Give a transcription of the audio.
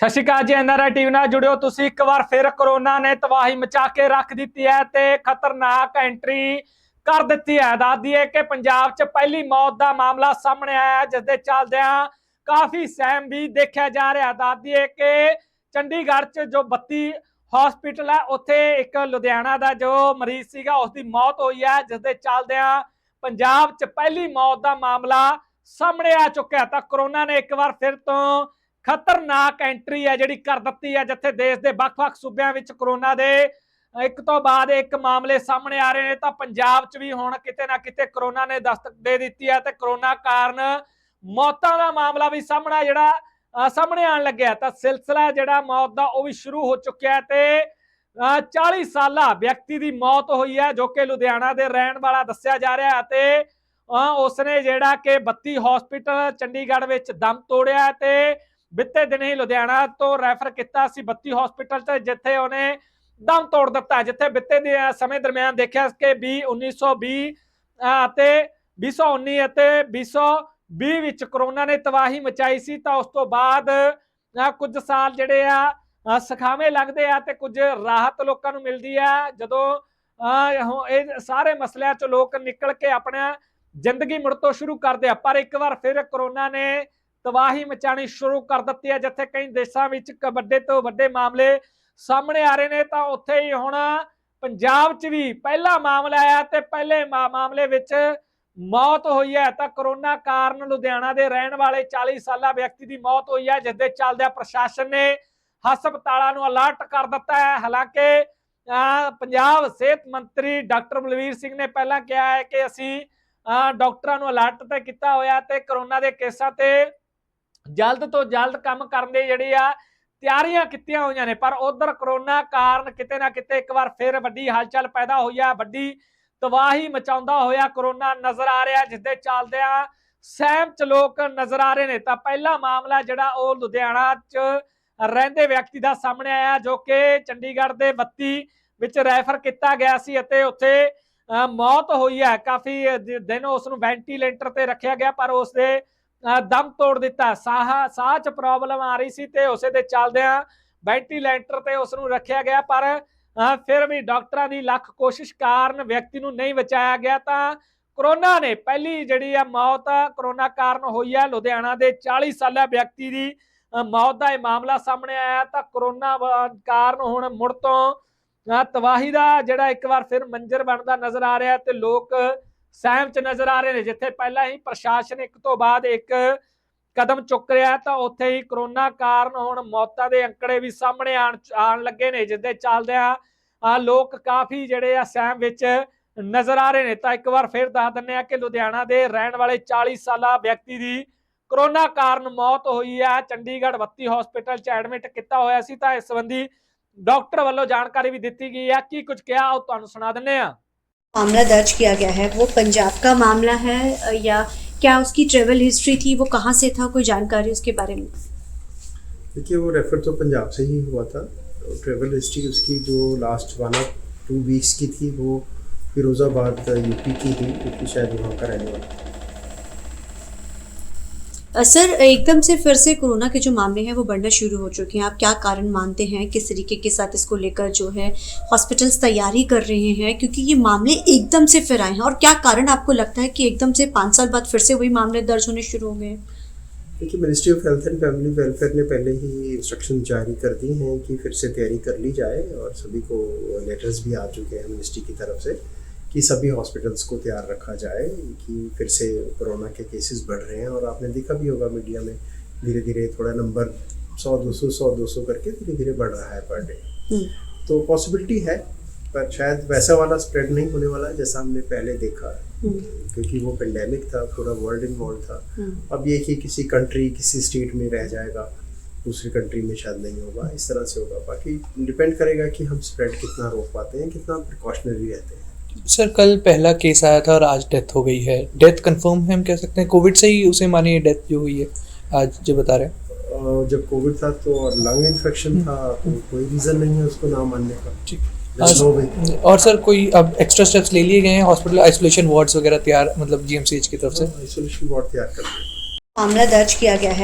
ਸਤਿ ਸ਼੍ਰੀ ਅਕਾਲ ਜੀ NRI TV ਨਾਲ ਜੁੜਿਓ ਤੁਸੀਂ। ਇੱਕ ਵਾਰ ਫਿਰ ਕਰੋਨਾ ਨੇ ਤਬਾਹੀ ਮਚਾ ਕੇ ਰੱਖ ਦਿੱਤੀ ਹੈ ਤੇ ਖਤਰਨਾਕ ਐਂਟਰੀ ਕਰ ਦਿੱਤੀ ਹੈ। ਦੱਸਦੀ ਹੈ ਕਿ ਪੰਜਾਬ 'ਚ ਪਹਿਲੀ ਮੌਤ ਦਾ ਮਾਮਲਾ ਸਾਹਮਣੇ ਆਇਆ ਹੈ, ਜਿਸ ਦੇ ਚੱਲਦਿਆਂ ਕਾਫੀ ਸਹਿਮ ਵੀ ਦੇਖਿਆ ਜਾ ਰਿਹਾ ਦੱਸਦੀ ਹੈ ਕਿ ਚੰਡੀਗੜ੍ਹ 'ਚ ਜੋ 32 ਹਸਪੀਟਲ ਹੈ ਉੱਥੇ ਇੱਕ ਲੁਧਿਆਣਾ ਦਾ ਜੋ ਮਰੀਜ਼ ਸੀਗਾ ਉਸ ਦੀ ਮੌਤ ਹੋਈ ਹੈ ਜਿਸ ਦੇ ਚੱਲਦਿਆਂ ਪੰਜਾਬ 'ਚ ਪਹਿਲੀ ਮੌਤ ਦਾ ਮਾਮਲਾ ਸਾਹਮਣੇ ਆ ਚੁੱਕਿਆ ਤਾਂ ਕਰੋਨਾ ਨੇ ਇੱਕ ਵਾਰ ਫਿਰ ਤੋਂ ਖਤਰਨਾਕ ਐਂਟਰੀ ਹੈ ਜਿਹੜੀ ਕਰ ਦਿੱਤੀ ਹੈ ਜਿੱਥੇ ਦੇਸ਼ ਦੇ ਵੱਖ-ਵੱਖ ਸੂਬਿਆਂ ਵਿੱਚ ਕਰੋਨਾ ਦੇ ਇੱਕ ਤੋਂ ਬਾਅਦ ਇੱਕ ਮਾਮਲੇ ਸਾਹਮਣੇ ਆ ਰਹੇ ਨੇ, ਤਾਂ ਪੰਜਾਬ 'ਚ ਵੀ ਹੁਣ ਕਿਤੇ ਨਾ ਕਿਤੇ ਕਰੋਨਾ ਨੇ ਦਸਤਕ ਦੇ ਦਿੱਤੀ ਹੈ ਤੇ ਕਰੋਨਾ ਕਾਰਨ ਮੌਤਾਂ ਦਾ ਮਾਮਲਾ ਵੀ ਸਾਹਮਣਾ ਜਿਹੜਾ ਸਾਹਮਣੇ ਆਉਣ ਲੱਗਿਆ ਤਾਂ ਸਿਲਸਿਲਾ ਜਿਹੜਾ ਮੌਤ ਦਾ ਉਹ ਵੀ ਸ਼ੁਰੂ ਹੋ ਚੁੱਕਿਆ ਹੈ ਤੇ ਅਹ 40 ਸਾਲਾ ਵਿਅਕਤੀ ਦੀ ਮੌਤ ਹੋਈ ਹੈ ਜੋ ਕਿ ਲੁਧਿਆਣਾ ਦੇ ਰਹਿਣ ਵਾਲਾ ਦੱਸਿਆ ਜਾ ਰਿਹਾ ਹੈ ਤੇ ਉਸਨੇ ਜਿਹੜਾ ਕਿ 32 ਹਸਪੀਟਲ ਚੰਡੀਗੜ੍ਹ ਵਿੱਚ ਦਮ ਤੋੜਿਆ ਹੈ ਤੇ ਬਿੱਤੇ ਦਿਨ ਹੀ ਲੁਧਿਆਣਾ ਤੋਂ ਰੈਫਰ ਕੀਤਾ ਸੀ 32 ਹਸਪੀਟਲ ਤੇ ਜਿੱਥੇ ਉਹਨੇ ਦਮ ਤੋੜ ਦਿੱਤਾ, ਜਿੱਥੇ ਬਿੱਤੇ ਦੇ ਸਮੇਂ ਦਰਮਿਆਨ ਦੇਖਿਆ ਕਿ 20 1920 ਅਹ, ਅਤੇ 2019 ਅਤੇ 2020 ਵਿੱਚ ਕਰੋਨਾ ਨੇ ਤਬਾਹੀ ਮਚਾਈ ਸੀ, ਤਾਂ ਉਸ ਤੋਂ ਬਾਅਦ ਕੁਝ ਸਾਲ ਜਿਹੜੇ ਆ, ਅਹ, ਸਿਖਾਵੇਂ ਲੱਗਦੇ ਆ ਤੇ ਕੁਝ ਰਾਹਤ ਲੋਕਾਂ ਨੂੰ ਮਿਲਦੀ ਆ, ਜਦੋਂ ਇਹ ਸਾਰੇ ਮਸਲਿਆਂ ਚੋਂ ਲੋਕ ਨਿਕਲ ਕੇ ਆਪਣਾ ਜ਼ਿੰਦਗੀ ਮੁੜ ਤੋਂ ਸ਼ੁਰੂ ਕਰਦੇ ਆ, ਪਰ ਇੱਕ ਵਾਰ ਫਿਰ ਕਰੋਨਾ ਨੇ ਤਬਾਹੀ ਮਚਾਣੀ ਸ਼ੁਰੂ ਕਰ ਦਿੱਤੀ ਹੈ ਜਿੱਥੇ ਕਈ ਦੇਸ਼ਾਂ ਵਿੱਚ ਵੱਡੇ ਤੋਂ ਵੱਡੇ ਮਾਮਲੇ ਸਾਹਮਣੇ ਆ ਰਹੇ ਨੇ ਤਾਂ ਉੱਥੇ ਹੀ ਹੁਣ ਪੰਜਾਬ 'ਚ ਵੀ ਪਹਿਲਾ ਮਾਮਲਾ ਆਇਆ ਤੇ ਪਹਿਲੇ ਮਾ- ਮਾਮਲੇ ਵਿੱਚ ਮੌਤ ਹੋਈ ਹੈ। ਤਾਂ ਕਰੋਨਾ ਕਾਰਨ ਲੁਧਿਆਣਾ ਦੇ ਰਹਿਣ ਵਾਲੇ 40 ਸਾਲਾ ਵਿਅਕਤੀ ਦੀ ਮੌਤ ਹੋਈ ਹੈ ਜਿਸ ਦੇ ਚੱਲਦਿਆਂ ਪ੍ਰਸ਼ਾਸਨ ਨੇ ਹਸਪਤਾਲਾਂ ਨੂੰ ਅਲਰਟ ਕਰ ਦਿੱਤਾ ਹੈ। ਹਾਲਾਂਕਿ ਅਹ, ਪੰਜਾਬ ਸਿਹਤ ਮੰਤਰੀ ਡਾਕਟਰ ਬਲਵੀਰ ਸਿੰਘ ਨੇ ਪਹਿਲਾਂ ਕਿਹਾ ਹੈ ਕਿ ਅਸੀਂ ਡਾਕਟਰਾਂ ਨੂੰ ਅਲਰਟ ਤੇ ਕੀਤਾ ਹੋਇਆ ਤੇ ਕਰੋਨਾ ਦੇ ਕੇਸਾਂ ਤੇ ਜਲਦ ਤੋਂ ਜਲਦ ਕੰਮ ਕਰਨ ਦੇ ਜਿਹੜੇ ਆ ਤਿਆਰੀਆਂ ਕੀਤੀਆਂ ਹੋਈਆਂ ਨੇ ਪਰ ਉਧਰ ਕਰੋਨਾ ਕਾਰਨ ਕਿਤੇ ਨਾ ਕਿਤੇ ਇੱਕ ਵਾਰ ਫਿਰ ਵੱਡੀ ਹਲਚਲ ਪੈਦਾ ਹੋਈ ਆ ਵੱਡੀ ਤਬਾਹੀ ਮਚਾਉਂਦਾ ਹੋਇਆ ਕਰੋਨਾ ਨਜ਼ਰ ਆ ਰਿਹਾ ਜਿਸ ਦੇ ਚੱਲਦਿਆਂ ਸਹਿਮ ਚ ਲੋਕ ਨਜ਼ਰ ਆ ਰਹੇ ਨੇ। ਤਾਂ ਪਹਿਲਾ ਮਾਮਲਾ ਜਿਹੜਾ ਉਹ ਲੁਧਿਆਣਾ ਚ ਰਹਿੰਦੇ ਵਿਅਕਤੀ ਦਾ ਸਾਹਮਣੇ ਆਇਆ ਜੋ ਕਿ ਚੰਡੀਗੜ੍ਹ ਦੇ 32 ਵਿੱਚ ਰੈਫਰ ਕੀਤਾ ਗਿਆ ਸੀ ਅਤੇ ਉੱਥੇ ਅਹ, ਮੌਤ ਹੋਈ ਹੈ। ਕਾਫੀ ਦਿਨ ਉਸ ਨੂੰ ਵੈਂਟੀਲੇਟਰ ਤੇ ਰੱਖਿਆ ਗਿਆ ਪਰ ਉਸ ਦੇ ਦਮ ਤੋੜ ਦਿੱਤਾ। ਸਾਹ ਸਾਹ ਚ ਪ੍ਰੋਬਲਮ ਆ ਰਹੀ ਸੀ ਤੇ ਉਸੇ ਦੇ ਚੱਲਦਿਆਂ ਵੈਂਟੀਲੇਟਰ ਤੇ ਉਸ ਨੂੰ ਰੱਖਿਆ ਗਿਆ, ਪਰ ਫਿਰ ਵੀ ਡਾਕਟਰਾਂ ਦੀ ਲੱਖ ਕੋਸ਼ਿਸ਼ ਕਾਰਨ ਵਿਅਕਤੀ ਨੂੰ ਨਹੀਂ ਬਚਾਇਆ ਗਿਆ ਤਾਂ ਕਰੋਨਾ ਨੇ ਪਹਿਲੀ ਜਿਹੜੀ ਆ ਮੌਤ, ਕਰੋਨਾ ਕਾਰਨ ਹੋਈ ਹੈ ਲੁਧਿਆਣਾ ਦੇ 40 ਸਾਲਾ ਵਿਅਕਤੀ ਦੀ ਮੌਤ ਦਾ ਇਹ ਮਾਮਲਾ ਸਾਹਮਣੇ ਆਇਆ ਤਾਂ ਕਰੋਨਾ ਕਾਰਨ ਹੁਣ ਮੁੜ ਤੋਂ ਤਬਾਹੀ ਦਾ ਜਿਹੜਾ ਇੱਕ ਵਾਰ ਫਿਰ ਮੰਜ਼ਰ ਬਣਦਾ ਨਜ਼ਰ ਆ ਰਿਹਾ ਤੇ ਲੋਕ ਸਹਿਮ ਚ ਨਜ਼ਰ ਆ ਰਹੇ ਨੇ, ਜਿੱਥੇ ਪਹਿਲਾਂ ਹੀ ਪ੍ਰਸ਼ਾਸਨ ਇੱਕ ਤੋਂ ਬਾਅਦ ਇੱਕ ਕਦਮ ਚੁੱਕ ਰਿਹਾ ਤਾਂ ਉੱਥੇ ਹੀ ਕਰੋਨਾ ਕਾਰਨ ਹੁਣ ਮੌਤਾਂ ਦੇ ਅੰਕੜੇ ਵੀ ਸਾਹਮਣੇ ਆਣ ਆਣ ਲੱਗੇ ਨੇ, ਜਿੱਦੇ ਚੱਲਦਿਆਂ ਆ ਲੋਕ ਕਾਫੀ ਜਿਹੜੇ ਆ ਸਹਿਮ ਵਿੱਚ ਨਜ਼ਰ ਆ ਰਹੇ ਨੇ। ਤਾਂ ਇੱਕ ਵਾਰ ਫਿਰ ਦੱਸ ਦਿੰਨੇ ਆ ਕਿ ਲੁਧਿਆਣਾ ਦੇ ਰਹਿਣ ਵਾਲੇ 40 ਸਾਲਾ ਵਿਅਕਤੀ ਦੀ ਕਰੋਨਾ ਕਾਰਨ ਮੌਤ ਹੋਈ ਹੈ। ਚੰਡੀਗੜ੍ਹ 32 ਹਸਪੀਟਲ ਚ ਐਡਮਿਟ ਕੀਤਾ ਹੋਇਆ ਸੀ, ਤਾਂ ਇਸ ਸੰਬੰਧੀ ਡਾਕਟਰ ਵੱਲੋਂ ਜਾਣਕਾਰੀ ਵੀ ਦਿੱਤੀ ਗਈ ਹੈ। ਕੀ ਕੁਝ ਕਿਹਾ ਉਹ ਤੁਹਾਨੂੰ ਸੁਣਾ ਦਿੰਨੇ ਆ मामला दर्ज किया गया है? वो पंजाब का मामला है या क्या उसकी ट्रेवल हिस्ट्री थी? वो कहाँ से था? कोई जानकारी उसके बारे में? देखिए, वो रेफर तो पंजाब से ही हुआ था। ट्रेवल हिस्ट्री उसकी जो last one of two weeks की थी, वो फिरोज़ाबाद यूपी की थी, क्योंकि शायद वहाँ का रहने वाला था। सर, एकदम से फिर से कोरोना के जो मामले हैं वो बढ़ना शुरू हो चुके हैं। आप क्या कारण मानते हैं? किस तरीके के साथ इसको लेकर जो है हॉस्पिटल्स तैयारी कर रहे हैं? क्योंकि ये मामले एकदम से फिर आए हैं। और क्या कारण आपको लगता है कि एकदम से पाँच साल बाद फिर से वही मामले दर्ज होने शुरू हो गए? देखिए ministry of health and family welfare ने पहले ही इंस्ट्रक्शन जारी कर दी हैं कि फिर से तैयारी कर ली जाए और सभी को लेटर्स भी आ चुके हैं मिनिस्ट्री की तरफ़ से। कि सभी हॉस्पिटल्स को तैयार रखा जाए कि फिर से कोरोना के केसेस बढ़ रहे हैं और आपने देखा भी होगा मीडिया में धीरे धीरे थोड़ा नंबर सौ दो सौ सौ दो सौ करके धीरे धीरे बढ़ रहा है पर डे हम्म, तो पॉसिबिलिटी है पर शायद वैसा वाला स्प्रेड नहीं होने वाला जैसा हमने पहले देखा। है हम्म, क्योंकि वो पेंडेमिक था पूरा वर्ल्ड इन्वॉल्व था। हम्म। अब ये कि किसी कंट्री किसी स्टेट में रह जाएगा दूसरी कंट्री में शायद नहीं होगा इस तरह से होगा। बाकी डिपेंड करेगा कि हम स्प्रेड कितना रोक पाते हैं कितना प्रिकॉशनरी रहते हैं। सर कल पहला केस आया था और आज डेथ हो गई है। डेथ कंफर्म है हम कह सकते हैं। कोविड से ही उसे मानिए डेथ जो हुई है। आज जो बता रहे हैं। जब कोविड था तो और लंग इन्फेक्शन था तो कोई रीज़न नहीं है उसको ना मानने का। ठीक. और सर कोई अब एक्स्ट्रा स्टेप्स ले लिए गए हैं? हॉस्पिटल आइसोलेशन वार्ड्स वगैरह तैयार मतलब जीएमसीएच की तरफ़ से? आइसोलेशन वार्ड तैयार कर मामला दर्ज किया गया है।